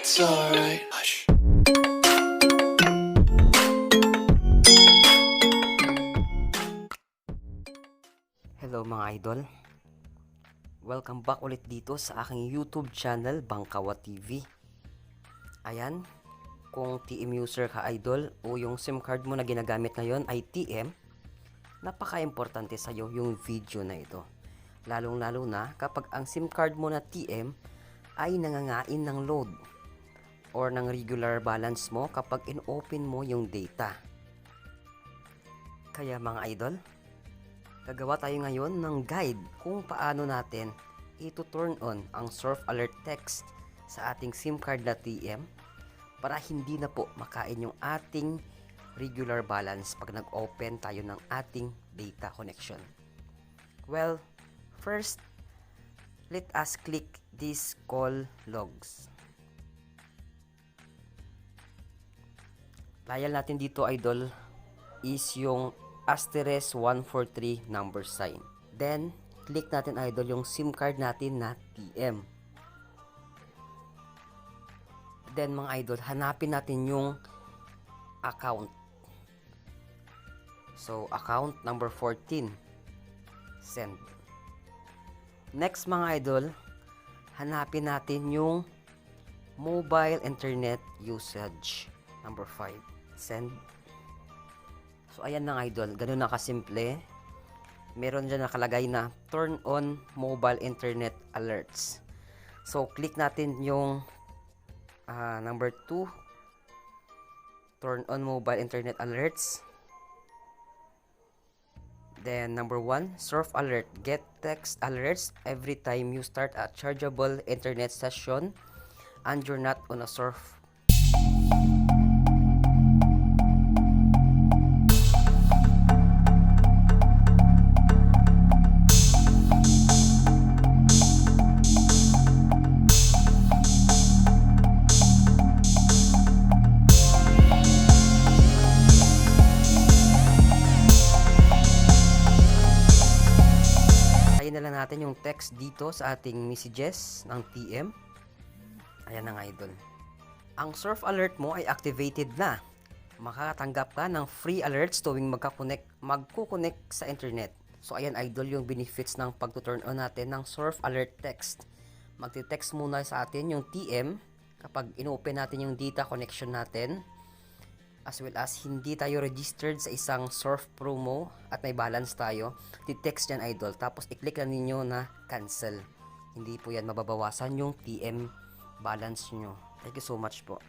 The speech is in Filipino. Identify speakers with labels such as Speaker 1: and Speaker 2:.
Speaker 1: It's alright. Hush.
Speaker 2: Hello mga idol. Welcome back ulit dito sa aking YouTube channel, Bangkawa TV. Ayan, kung TM user ka idol o yung SIM card mo na ginagamit ngayon ay TM, napaka-importante sa'yo yung video na ito. Lalong-lalo na kapag ang SIM card mo na TM ay nangangain ng load or ng regular balance mo kapag in-open mo yung data. Kaya mga idol, Gagawa tayo ngayon ng guide kung paano natin ito-turn on ang surf alert text sa ating SIM card na TM para hindi na po makain yung ating regular balance pag nag-open tayo ng ating data connection. Well, first, let us click this call logs. Dial natin dito idol is yung asterisk 143 number sign. Then, click natin idol yung SIM card natin na TM. Then mga idol, hanapin natin yung account. So, account number 14. Send. Next mga idol, hanapin natin yung mobile internet usage. Number 5. Send. So, ayan na idol. Ganun na kasimple. Meron dyan nakalagay na turn on mobile internet alerts. So, click natin yung ah, number 2. Turn on mobile internet alerts. Then, number 1, surf alert. Get text alerts every time you start a chargeable internet session and you're not on a surf natin yung text dito sa ating messages ng TM. Ayan na nga idol. Ang surf alert mo ay activated na. Makakatanggap ka ng free alerts tuwing magkakonect, magkukonect sa internet. So ayan idol yung benefits ng pagtuturn on natin ng surf alert text. Magti-text muna sa atin yung TM kapag inopen natin yung data connection natin as well as hindi tayo registered sa isang surf promo at may balance tayo, ti-text yan idol. Tapos i-click lang ninyo na cancel. Hindi po yan mababawasan yung TM balance nyo. Thank you so much po.